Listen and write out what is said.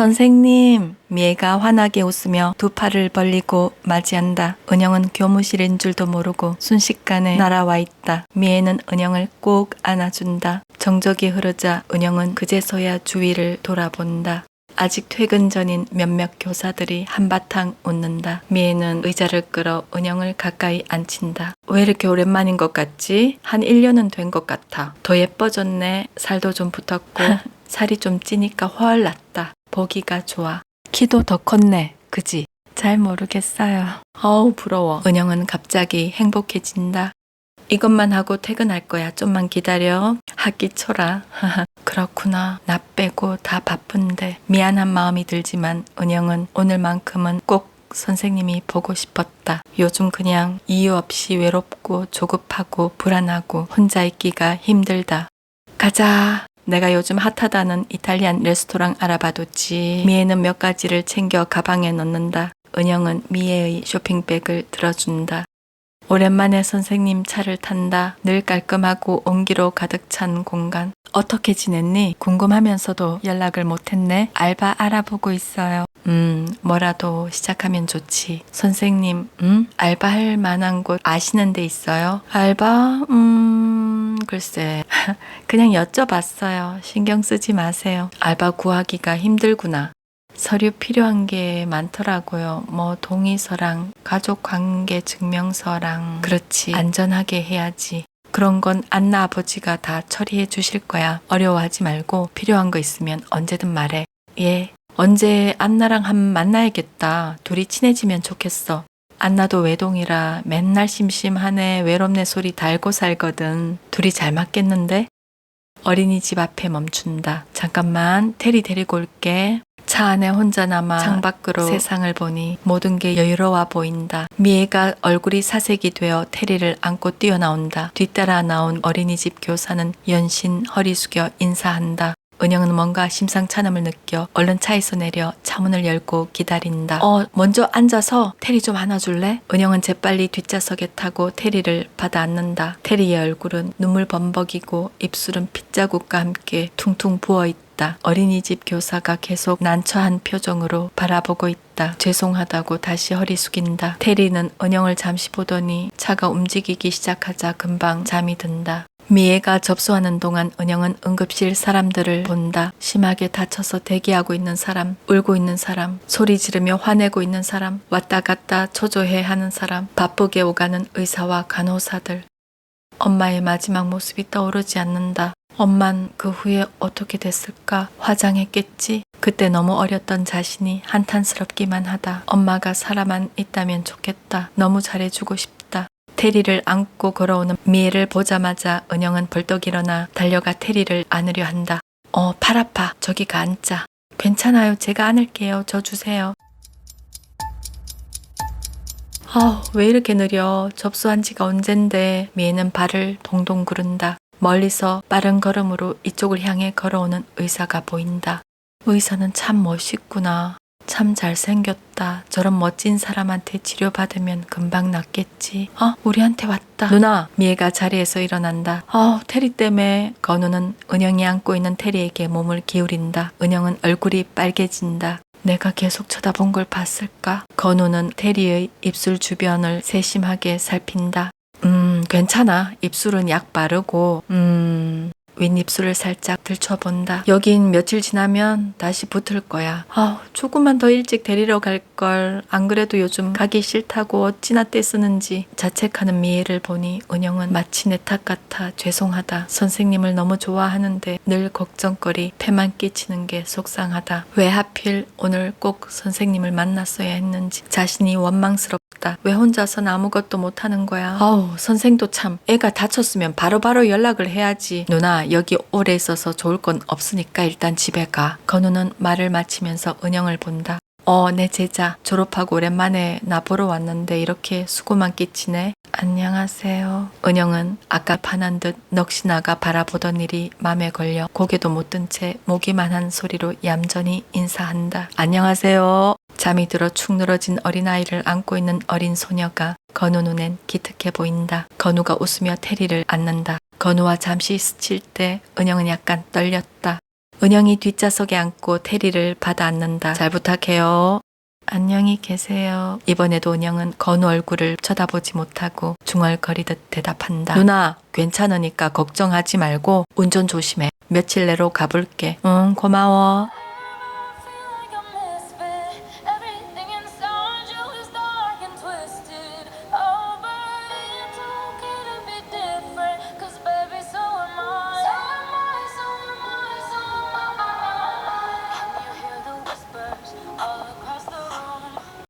선생님, 미애가 환하게 웃으며 두 팔을 벌리고 맞이한다. 은영은 교무실인 줄도 모르고 순식간에 날아와 있다. 미애는 은영을 꼭 안아준다. 정적이 흐르자 은영은 그제서야 주위를 돌아본다. 아직 퇴근 전인 몇몇 교사들이 한바탕 웃는다. 미애는 의자를 끌어 은영을 가까이 앉힌다. 왜 이렇게 오랜만인 것 같지? 한 1년은 된 것 같아. 더 예뻐졌네. 살도 좀 붙었고 살이 좀 찌니까 훨 낫다. 보기가 좋아. 키도 더 컸네. 그지? 잘 모르겠어요. 어우 부러워. 은영은 갑자기 행복해진다. 이것만 하고 퇴근할 거야. 좀만 기다려. 학기 초라. 그렇구나. 나 빼고 다 바쁜데. 미안한 마음이 들지만 은영은 오늘만큼은 꼭 선생님이 보고 싶었다. 요즘 그냥 이유 없이 외롭고 조급하고 불안하고 혼자 있기가 힘들다. 가자. 내가 요즘 핫하다는 이탈리안 레스토랑 알아봐뒀지. 미애는 몇 가지를 챙겨 가방에 넣는다. 은영은 미애의 쇼핑백을 들어준다. 오랜만에 선생님 차를 탄다. 늘 깔끔하고 온기로 가득 찬 공간. 어떻게 지냈니? 궁금하면서도 연락을 못했네. 알바 알아보고 있어요. 음, 뭐라도 시작하면 좋지. 선생님, 음? 알바할 만한 곳 아시는 데 있어요? 알바? 음, 글쎄. 그냥 여쭤봤어요. 신경 쓰지 마세요. 알바 구하기가 힘들구나. 서류 필요한 게 많더라고요. 뭐 동의서랑 가족 관계 증명서랑 그렇지 안전하게 해야지. 그런 건 안나 아버지가 다 처리해 주실 거야. 어려워하지 말고 필요한 거 있으면 언제든 말해. 예. 언제 안나랑 한번 만나야겠다. 둘이 친해지면 좋겠어. 안나도 외동이라 맨날 심심하네 외롭네 소리 달고 살거든. 둘이 잘 맞겠는데? 어린이집 앞에 멈춘다. 잠깐만 테리 데리고 올게. 차 안에 혼자 남아 창밖으로 세상을 보니 모든 게 여유로워 보인다. 미애가 얼굴이 사색이 되어 테리를 안고 뛰어나온다. 뒤따라 나온 어린이집 교사는 연신 허리 숙여 인사한다. 은영은 뭔가 심상찮음을 느껴 얼른 차에서 내려 차문을 열고 기다린다. 어, 먼저 앉아서 테리 좀 안아줄래? 은영은 재빨리 뒷좌석에 타고 테리를 받아 안는다. 테리의 얼굴은 눈물 범벅이고 입술은 핏자국과 함께 퉁퉁 부어있다. 어린이집 교사가 계속 난처한 표정으로 바라보고 있다. 죄송하다고 다시 허리 숙인다. 테리는 은영을 잠시 보더니 차가 움직이기 시작하자 금방 잠이 든다. 미애가 접수하는 동안 은영은 응급실 사람들을 본다. 심하게 다쳐서 대기하고 있는 사람, 울고 있는 사람, 소리 지르며 화내고 있는 사람, 왔다 갔다 초조해 하는 사람, 바쁘게 오가는 의사와 간호사들. 엄마의 마지막 모습이 떠오르지 않는다. 엄만 그 후에 어떻게 됐을까? 화장했겠지? 그때 너무 어렸던 자신이 한탄스럽기만 하다. 엄마가 살아만 있다면 좋겠다. 너무 잘해주고 싶다. 테리를 안고 걸어오는 미애를 보자마자 은영은 벌떡 일어나 달려가 테리를 안으려 한다. 어, 팔 아파. 저기 가 앉자. 괜찮아요. 제가 안을게요. 저 주세요. 아, 왜 이렇게 느려? 접수한 지가 언젠데 미애는 발을 동동 구른다. 멀리서 빠른 걸음으로 이쪽을 향해 걸어오는 의사가 보인다. 의사는 참 멋있구나. 참 잘생겼다. 저런 멋진 사람한테 치료받으면 금방 낫겠지. 어, 우리한테 왔다. 누나, 미애가 자리에서 일어난다. 어, 테리 때문에 건우는 은영이 안고 있는 테리에게 몸을 기울인다. 은영은 얼굴이 빨개진다. 내가 계속 쳐다본 걸 봤을까? 건우는 테리의 입술 주변을 세심하게 살핀다. 음, 괜찮아. 입술은 약 바르고, 음, 윗입술을 살짝 들춰본다. 여긴 며칠 지나면 다시 붙을 거야. 아, 조금만 더 일찍 데리러 갈 걸. 안 그래도 요즘 가기 싫다고 어찌나 떼쓰는지 자책하는 미애를 보니 은영은 마치 내 탓 같아 죄송하다. 선생님을 너무 좋아하는데 늘 걱정거리, 패만 끼치는 게 속상하다. 왜 하필 오늘 꼭 선생님을 만났어야 했는지 자신이 원망스럽 다. 왜 혼자선 아무것도 못하는 거야? 아우, 선생도 참 애가 다쳤으면 바로 바로 연락을 해야지. 누나, 여기 오래 있어서 좋을 건 없으니까 일단 집에 가. 건우는 말을 마치면서 은영을 본다. 어, 내 제자. 졸업하고 오랜만에 나 보러 왔는데 이렇게 수고만 끼치네. 안녕하세요. 은영은 아까 반한 듯 넋이 나가 바라보던 일이 맘에 걸려 고개도 못 든 채 모기만 한 소리로 얌전히 인사한다. 안녕하세요. 잠이 들어 축 늘어진 어린아이를 안고 있는 어린 소녀가 건우 눈엔 기특해 보인다. 건우가 웃으며 테리를 안는다. 건우와 잠시 스칠 때 은영은 약간 떨렸다. 은영이 뒷좌석에 앉고 테리를 받아 안는다. 잘 부탁해요. 안녕히 계세요. 이번에도 은영은 건우 얼굴을 쳐다보지 못하고 중얼거리듯 대답한다. 누나, 괜찮으니까 걱정하지 말고 운전 조심해. 며칠 내로 가볼게. 응, 고마워.